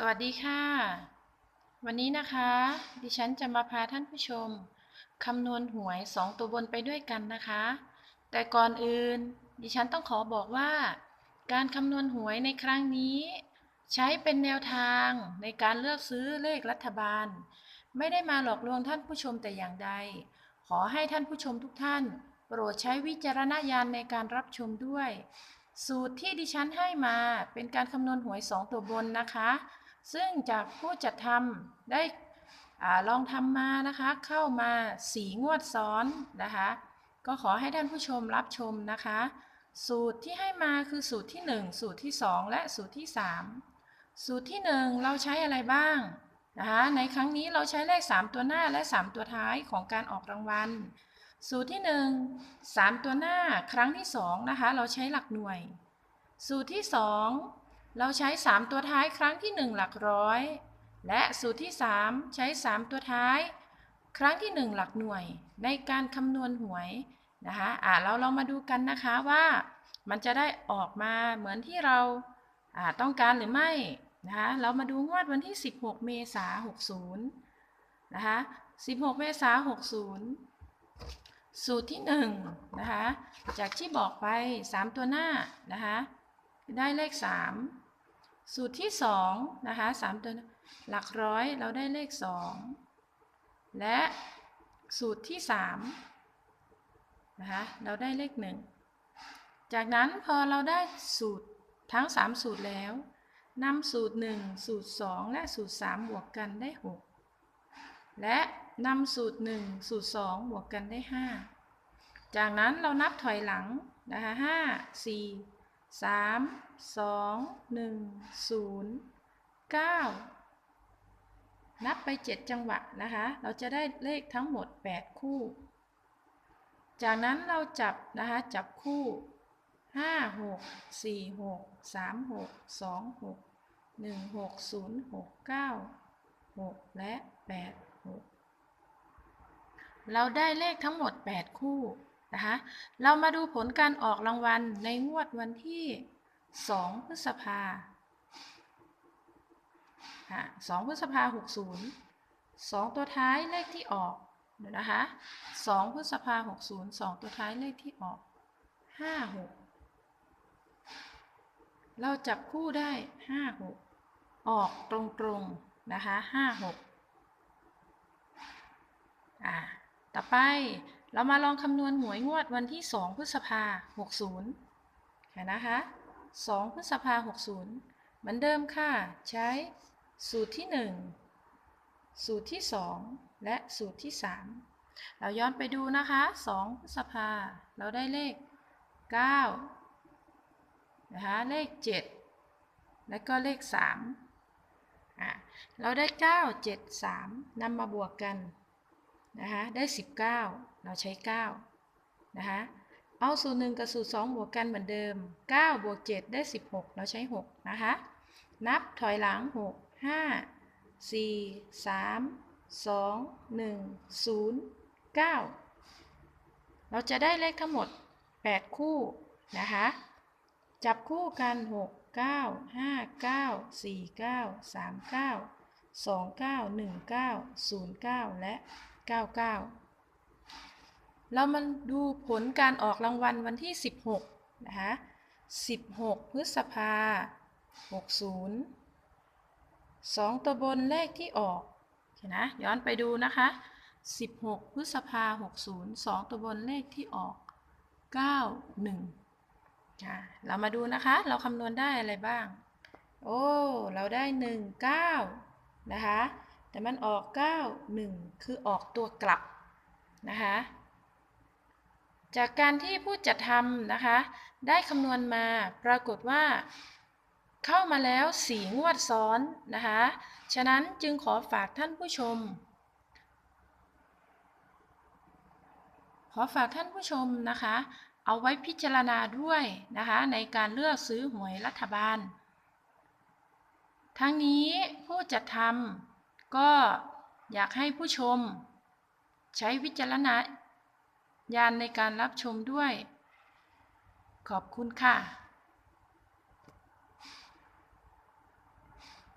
สวัสดีค่ะ วันนี้นะคะ ดิฉันจะมาพาท่านผู้ชมคำนวณหวย 2 ตัวบนไปด้วยกันนะคะ แต่ก่อนอื่น ดิฉันต้องขอบอกว่า การคำนวณหวยในครั้งนี้ ใช้เป็นแนวทางในการเลือกซื้อเลขรัฐบาล ไม่ได้มาหลอกลวงท่านผู้ชมแต่อย่างใด ขอให้ท่านผู้ชมทุกท่าน โปรดใช้วิจารณญาณในการรับชมด้วย สูตรที่ดิฉันให้มาเป็นการคำนวณหวย 2 ตัวบนนะคะ ซึ่งจากผู้จัดทำได้อลองทำมานะคะ เข้ามาสีงวดซ้อนนะคะ ก็ขอให้ท่านผู้ชมรับชมนะคะ สูตรที่ให้มาคือสูตรที่ 1 สูตรที่ 2 และสูตรที่ 3 สูตรที่ 1 เราใช้อะไรบ้างนะคะในครั้งนี้เราใช้เลข 3 ตัวหน้าและ 3 ตัวท้ายของการออกรางวัล สูตรที่ 1 3 ตัวหน้าครั้งที่2นะคะเราใช้หลักหน่วย สูตรที่ 2 เราใช้ 3 ตัวท้ายครั้งที่ 1 หลักร้อย และสูตรที่ 3 ใช้ 3 ตัวท้าย ครั้งที่ 1 หลักหน่วย ในการคำนวณหวยนะคะอ่าเราลองมาดูกันนะคะว่า มันจะได้ออกมาเหมือนที่เราอ่าต้องการหรือไม่นะคะเรามาดูงวดวันที่ 16 เมษายน60นะคะ16 เมษายน60 สูตรที่1นะคะจากที่บอกไป 3 ตัวหน้านะคะ ได้เลข 3 สูตรที่2นะคะ3ตัวหลักร้อยเราได้เลข 2 และสูตรที่3นะคะเราได้เลข 1 จากนั้นพอเราได้สูตรทั้ง 3 สูตรแล้วนำสูตร 1 สูตร 2 และสูตร 3 บวกกันได้ 6 และนำสูตร 1 สูตร 2 บวกกันได้ 5 จากนั้นเรานับถอยหลังนะคะห้า สามสองหนึ่งศูนย์เก้านับไปเจ็ดจังหวะนะคะ เราจะได้เลขทั้งหมด 8 คู่ จากนั้นเราจับนะคะ จับคู่ 5 6 4 6 3 6 2 6 1 6 0 6 9 6 และ 8 6 เราได้เลขทั้งหมด 8 คู่ นะคะ เรามาดูผลการออกรางวัลในงวดวันที่ 2 พฤษภาค่ะ2พฤษภา60 2ตัวท้ายเลขที่ออกเดี๋ยวนะคะ2พฤษภา60 2ตัวท้ายเลขที่ออก5 6เราจับคู่ได้5 6ออกตรงๆนะคะ5 6อ่าต่อไป เรามาลองคำนวณหวยงวดวันที่ 2 พฤษภา60ค่ะนะคะ 2 พฤษภา60 เหมือนเดิมค่ะ ใช้สูตรที่ 1 สูตรที่ 2 และสูตรที่ 3 เราย้อนไปดูนะคะ 2 พฤษภา เราได้เลข 9 นะคะ เลข 7 และก็เลข 3 เราได้ 9 7 3นำมาบวกกัน นะคะได้ 19 เราใช้ 9 นะคะเอาสูตรหนึ่งกับสูตร2บวกกันเหมือนเดิม 9 บวก 7 ได้ 16 เราใช้ 6 นะคะ นับถอยหลัง 6 5 4 3 2 1 0 9 เราจะได้เลขทั้งหมด 8 คู่นะคะ จับคู่กัน 6 9 5 9 4 9 3 9 2 9 1 9 0 9 และ 99 เรามาดูผลการออกรางวัลวันที่ 16 นะคะ 16 พฤษภา 60 2 ตัวบนเลขที่ออกนะย้อนไปดูนะคะ 16 พฤษภา 60 2 ตัวบนเลขที่ออก 91อ่าเรามาดูนะคะ เราคำนวณได้อะไรบ้าง โอ้ เราได้ 19 นะคะ แต่มันออก 9 1 คือออกตัวกลับนะคะ จากการที่ผู้จัดทำนะคะ ได้คำนวณมาปรากฏว่า เข้ามาแล้วสีงวดซ้อนนะคะ ฉะนั้นจึงขอฝากท่านผู้ชม ขอฝากท่านผู้ชมนะคะ เอาไว้พิจารณาด้วยนะคะ ในการเลือกซื้อหวยรัฐบาล ทั้งนี้ผู้จัดทำ ก็อยากให้ผู้ชม ใช้วิจารณญาณในการรับชมด้วย ขอบคุณค่ะ